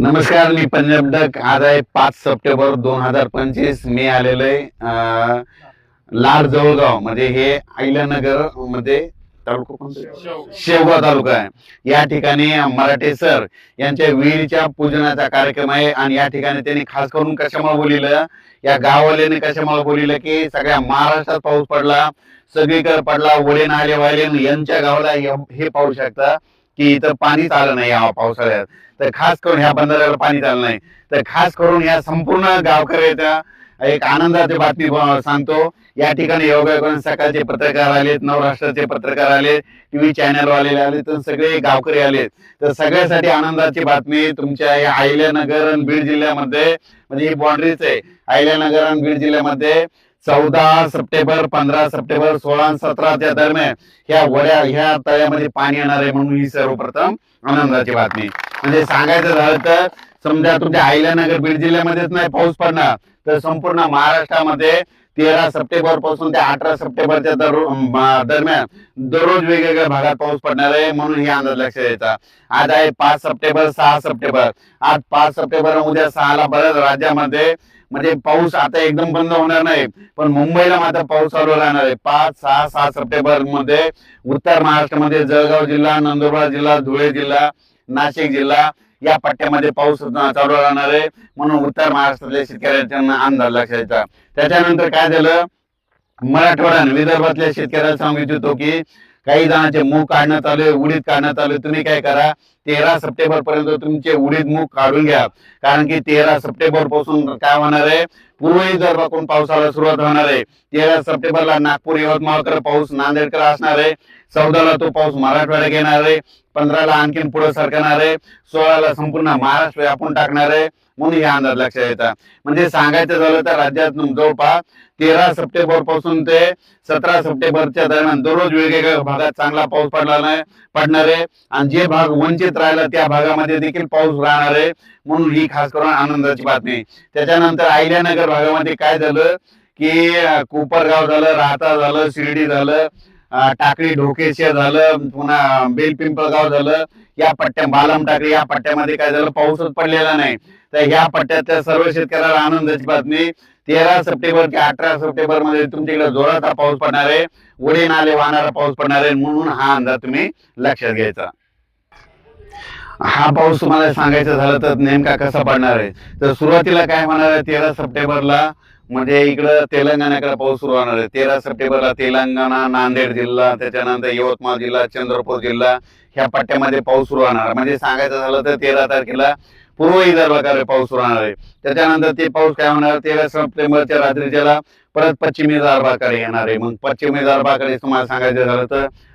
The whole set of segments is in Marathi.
नमस्कार मी पंजाब डक आज आहे पाच सप्टेंबर दोन हजार पंचवीस. मी आलेलो आहे लाड जवळगाव म्हणजे हे अहिल्यानगरमध्ये तालुका शेवगाव तालुका आहे. या ठिकाणी मराठे सर यांच्या विहिरीच्या पूजनाचा कार्यक्रम आहे आणि या ठिकाणी त्यांनी खास करून कशामुळे बोलिलं? या गाववाल्याने कशामुळे बोलिलं की सगळ्या महाराष्ट्रात पाऊस पडला सगळीकडे पडला वडे नाले वाले यांच्या गावाला हे पाहू शकता. की इथं पाणीच आलं नाही या पावसाळ्यात. तर खास करून ह्या बंधाऱ्याला पाणी आलं नाही. तर खास करून या संपूर्ण गावकऱ्याच्या एक आनंदाची बातमी सांगतो. या ठिकाणी योगा करून सकाळचे पत्रकार आलेत नवराष्ट्राचे पत्रकार आले टीव्ही चॅनल वाले आले तर सगळे गावकरी आलेत. तर सगळ्यासाठी आनंदाची बातमी तुमच्या या अहिल्यानगर आणि बीड जिल्ह्यामध्ये म्हणजे ही बाउंड्रीच आहे. अहिल्यानगर आणि बीड जिल्ह्यामध्ये चौदा सप्टेंबर पंधरा सप्टेंबर सोळा सतराच्या दरम्यान ह्या वड्या ह्या तळ्यामध्ये पाणी येणार आहे म्हणून ही सर्वप्रथम आनंदाची बातमी. म्हणजे सांगायचं झालं तर समजा तुमच्या अहिल्यानगर बीड जिल्ह्यामध्येच नाही पाऊस पडणार. तर संपूर्ण महाराष्ट्रामध्ये तेरा सप्टेंबरपासून ते अठरा सप्टेंबरच्या दरम्यान दररोज वेगवेगळ्या भागात पाऊस पडणार आहे म्हणून हे अंदाज लक्षात द्यायचा आज आहे पाच सप्टेंबर सहा सप्टेंबर. आज पाच सप्टेंबर उद्या सहाला बऱ्याच राज्यामध्ये म्हणजे पाऊस आता एकदम बंद होणार नाही पण मुंबईला मात्र पाऊस चालू राहणार आहे. पाच सहा सहा सप्टेंबरमध्ये उत्तर महाराष्ट्रामध्ये जळगाव जिल्हा नंदुरबार जिल्हा धुळे जिल्हा नाशिक जिल्हा या पट्ट्यामध्ये पाऊस चालू राहणार आहे. म्हणून उत्तर महाराष्ट्रातल्या शेतकऱ्यांना अंदाज लक्षात येतात त्याच्यानंतर काय झालं? मराठवाडा विदर्भातल्या शेतकऱ्याला सांगू इच्छितो की काही जणांचे मूग काढण्यात आले उडीद काढण्यात आले तुम्ही काय करा? तेरा सप्टेंबर पर्यंत तुमचे उडीद मूग काढून घ्या. कारण की तेरा सप्टेंबरपासून काय होणार आहे? पूर्व विदर्भाकडून पावसाला सुरुवात होणार आहे तेरा सप्टेंबरला नागपूर यवतमाळकर पाऊस नांदेडकर असणार आहे. चौदाला तो पाऊस मराठवाड्यात येणार आहे. पंधराला आणखीन पुढे सरकणार आहे. सोळाला संपूर्ण महाराष्ट्र व्यापून टाकणार आहे. म्हणून हे अंदाज लक्षात येतात म्हणजे सांगायचं झालं तर राज्यात जवळपास तेरा सप्टेंबरपासून ते सतरा सप्टेंबरच्या दरम्यान दररोज वेगवेगळ्या भागात चांगला पाऊस पडला नाही पडणार आहे. आणि जे भाग वंचित राहिला त्या भागामध्ये देखील पाऊस राहणार आहे. म्हणून ही खास करून आनंदाची बातमी त्याच्यानंतर अहिल्यानगर भागामध्ये काय झालं की कोपरगाव झालं राहता झालं शिर्डी झालं टाकळी ढोकेशिया झालं पुन्हा बेलपिंपळगाव झालं या पट्ट्या बालम टाकळी या पट्ट्यामध्ये काय झालं पाऊसच पडलेला नाही. तर ह्या पट्ट्यातल्या सर्व शेतकऱ्याला आनंदाची बातमी तेरा सप्टेंबर ते अठरा सप्टेंबरमध्ये तुमच्याकडे जोराचा पाऊस पडणार आहे. उडे नाले वाहणारा पाऊस पडणार आहे. म्हणून हा अंदाज तुम्ही लक्षात घ्यायचा. हा पाऊस तुम्हाला सांगायचं झालं तर नेमका कसा पडणार आहे? तर सुरुवातीला काय होणार आहे तेरा सप्टेंबरला म्हणजे इकडं तेलंगणाकडे पाऊस सुरू होणार आहे. तेरा सप्टेंबरला तेलंगणा नांदेड जिल्हा त्याच्यानंतर यवतमाळ जिल्हा चंद्रपूर जिल्हा ह्या पट्ट्यामध्ये पाऊस सुरू होणार म्हणजे सांगायचं झालं तर तेरा तारखेला पूर्व विदर्भाकडे पाऊस सुरू होणार आहे. त्याच्यानंतर ते पाऊस काय होणार? तेरा सप्टेंबरच्या रात्रीच्याला परत पश्चिमी विदर्भाकडे येणार आहे. मग पश्चिमी विदर्भाकडे तुम्हाला सांगायचं झालं तर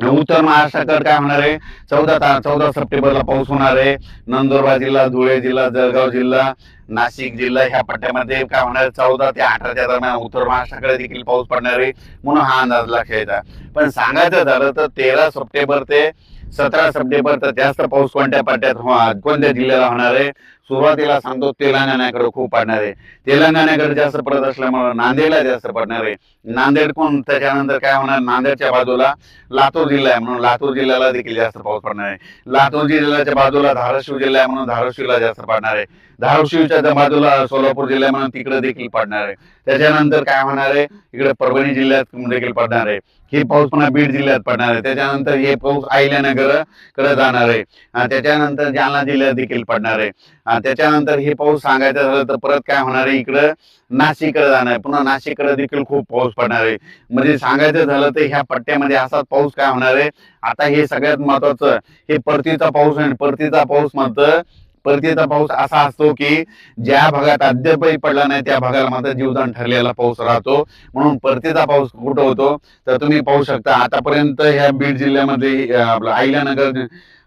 उत्तर महाराष्ट्राकडे काय होणार आहे? चौदा चौदा सप्टेंबरला पाऊस होणार आहे. नंदुरबार जिल्हा धुळे जिल्हा जळगाव जिल्हा नाशिक जिल्हा ह्या पट्ट्यामध्ये काय होणार चौदा ते अठराच्या दरम्यान उत्तर महाराष्ट्राकडे देखील पाऊस पडणार आहे म्हणून हा अंदाज लक्षात येतात पण सांगायचं झालं तर तेरा सप्टेंबर ते सतरा सप्टेंबर तर जास्त पाऊस कोणत्या पट्ट्यात हो- कोणत्या जिल्ह्याला होणार आहे? सुरुवातीला सांगतो तेलंगणाकडे खूप पडणार. आहे तेलंगणाकडे जास्त पडत असल्यामुळे नांदेडला जास्त पडणार. आहे नांदेड कोण त्याच्यानंतर काय होणार? नांदेडच्या बाजूला लातूर जिल्हा आहे म्हणून लातूर जिल्ह्याला देखील जास्त पाऊस पडणार. आहे लातूर जिल्ह्याच्या बाजूला धाराशिव जिल्हा आहे म्हणून धाराशिवला जास्त पडणार. आहे धाराशिवच्या बाजूला सोलापूर जिल्हा म्हणून तिकडे देखील पडणार. आहे त्याच्यानंतर काय होणार आहे? इकडे परभणी जिल्ह्यात देखील पडणार. आहे हे पाऊस पुन्हा बीड जिल्ह्यात पडणार आहे. त्याच्यानंतर हे पाऊस अहिल्यानगरकडे जाणार आहे. त्याच्यानंतर जालना जिल्ह्यात देखील पडणार आहे. त्याच्यानंतर हे पाऊस सांगायचं झालं तर परत काय होणार आहे? इकडं नाशिककडे जाणार आहे. पुन्हा नाशिककडे देखील खूप पाऊस पडणार आहे. म्हणजे सांगायचं झालं तर ह्या पट्ट्यामध्ये असाच पाऊस काय होणार आहे? आता हे सगळ्यात महत्वाचं हे परतीचा पाऊस आहे परतीचा पाऊस म्हणतं परतीचा पाऊस असा असतो की ज्या भागात अद्यापही पडला नाही त्या भागाला मात्र जीवदान ठरलेला पाऊस राहतो. म्हणून परतीचा पाऊस कुठं होतो? तर तुम्ही पाहू शकता. आतापर्यंत ह्या बीड जिल्ह्यामध्ये आपलं आईल्यानगर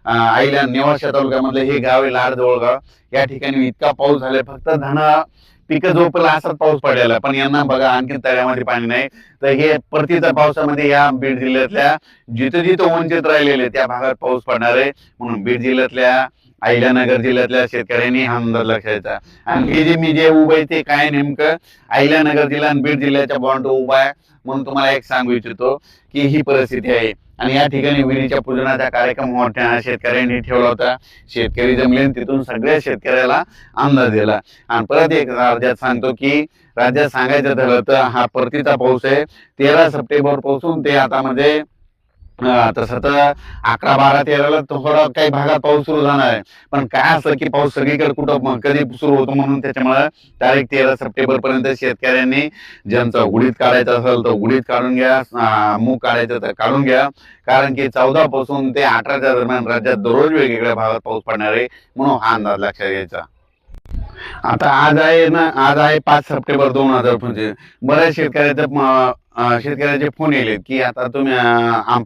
आईला नेवाशा तालुक्यामधलं हे गाव आहे लाड जवळगाव या ठिकाणी इतका पाऊस झालाय फक्त धना पिकं झोपला असाच पाऊस पडलेला. पण यांना बघा आणखी तळ्यामध्ये पाणी नाही. तर हे परतीच्या पावसामध्ये या बीड जिल्ह्यातल्या जिथं जिथं वंचित राहिलेले त्या भागात पाऊस पडणार आहे. म्हणून बीड जिल्ह्यातल्या अहिल्यानगर जिल्ह्यातल्या शेतकऱ्यांनी हा अंदाज लक्ष द्यायचा आणि हे जे मी जे उभं आहे ते काय नेमकं? अहिल्यानगर जिल्हा आणि बीड जिल्ह्याच्या बॉन्ड उभा आहे. म्हणून तुम्हाला एक सांगू इच्छितो की ही परिस्थिती आहे. आणि या ठिकाणी विहिरीच्या पूजनाचा कार्यक्रम मोठ्या शेतकऱ्यांनी ठेवला होता. शेतकरी जमले तिथून सगळ्या शेतकऱ्याला अंदाज दिला. आणि परत एक राज्यात सांगतो की राज्यात सांगायचं झालं तर हा परतीचा पाऊस आहे. तेरा सप्टेंबरपासून ते आता म्हणजे तसं तर अकरा बारा तेराला थोडा काही भागात पाऊस सुरू झाला आहे. पण काय असं की पाऊस सगळीकडे कुठं कधी सुरू होतो म्हणून त्याच्यामुळे तारीख तेरा सप्टेंबर पर्यंत शेतकऱ्यांनी ज्यांचा उडीद काढायचा असेल तर उडीद काढून घ्या मूग काढायचं तर काढून घ्या. कारण की चौदा पासून ते अठराच्या दरम्यान राज्यात दररोज वेगवेगळ्या भागात पाऊस पडणार आहे म्हणून हा अंदाज लक्षात घ्यायचा. आता आज आहे ना आज आहे पाच सप्टेंबर दोन हजार म्हणजे बऱ्याच शेतकऱ्याचं शेतकऱ्याचे फोन येले की आता तुम्ही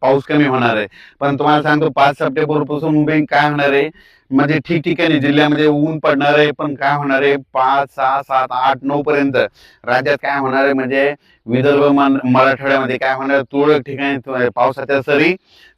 पाऊस कमी होणार आहे. पण तुम्हाला सांगतो पाच सप्टेंबरपासून बँक काय होणार आहे? म्हणजे ठिकठिकाणी जिल्ह्यामध्ये ऊन पडणार आहे पण काय होणार आहे? पाच सहा सात आठ नऊ पर्यंत राज्यात काय होणार आहे? म्हणजे विदर्भ मराठवाड्यामध्ये काय होणार आहे, तुरळक ठिकाणी पावसाच्या सरी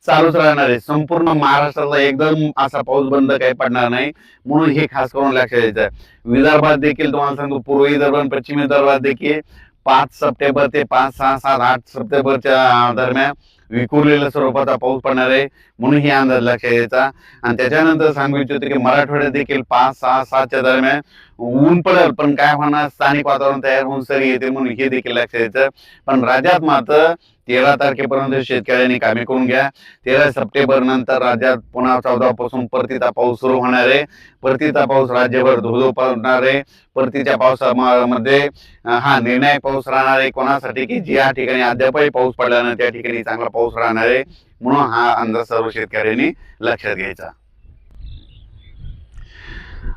चालूच राहणार आहे. संपूर्ण महाराष्ट्राला एकदम असा पाऊस बंद काही पडणार नाही म्हणून हे खास करून लक्षात द्यायचं आहे. विदर्भात देखील तुम्हाला सांगतो पूर्व विदर्भ पश्चिम विदर्भात देखील पाच सप्टेंबर ते पाच सहा सात आठ सप्टेंबरच्या दरम्यान विखुरलेल्या स्वरूपाचा पाऊस पडणार आहे म्हणून ही अंदाज लक्षात यायचा आणि त्याच्यानंतर सांगू इच्छितो की मराठवाड्यात देखील पाच सहा सातच्या दरम्यान ऊन पडेल पण काय होणार? स्थानिक वातावरण तयार होऊन सरी येते म्हणून हे देखील लक्षात यायचं पण राज्यात मात्र तेरा तारखेपर्यंत शेतकऱ्यांनी कामे करून घ्या. तेरा सप्टेंबर नंतर राज्यात पुन्हा चौदा पासून परतीचा पाऊस सुरू होणार आहे. परतीचा पाऊस राज्यभर धोधो पडणार आहे. परतीच्या पावसामध्ये हा निर्णय पाऊस राहणार आहे. कोणासाठी? की ज्या ठिकाणी अद्यापही पाऊस पडला नाही त्या ठिकाणी चांगला पाऊस राहणार आहे. म्हणून हा अंदाज सर्व शेतकऱ्यांनी लक्षात घ्यायचा.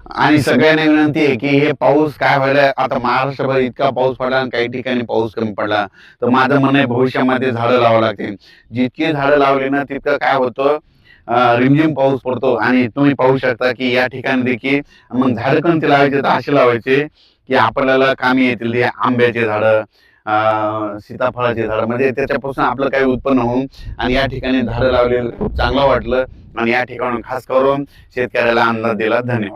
आणि सगळ्यांना विनंती आहे की हे पाऊस काय व्हायला आता महाराष्ट्रभर इतका पाऊस पडला आणि काही ठिकाणी पाऊस कमी पडला. तर माझं म्हणणं आहे भविष्यामध्ये झाडं लावावं लागतील. जितकी झाडं लावली ना तितकं काय होतं? रिमझिम पाऊस पडतो. आणि तुम्ही पाहू शकता की या ठिकाणी देखील मग झाडं कोणते लावायचे तर असे लावायचे की आपल्याला कामी येतील आंब्याचे झाडं सीताफळाचे झाडं. म्हणजे त्याच्यापासून आपलं काही उत्पन्न होऊन आणि या ठिकाणी झाडं लावलेलं खूप चांगलं वाटलं. आणि या ठिकाणून खास करून शेतकऱ्याला अंदाज दिला. धन्यवाद.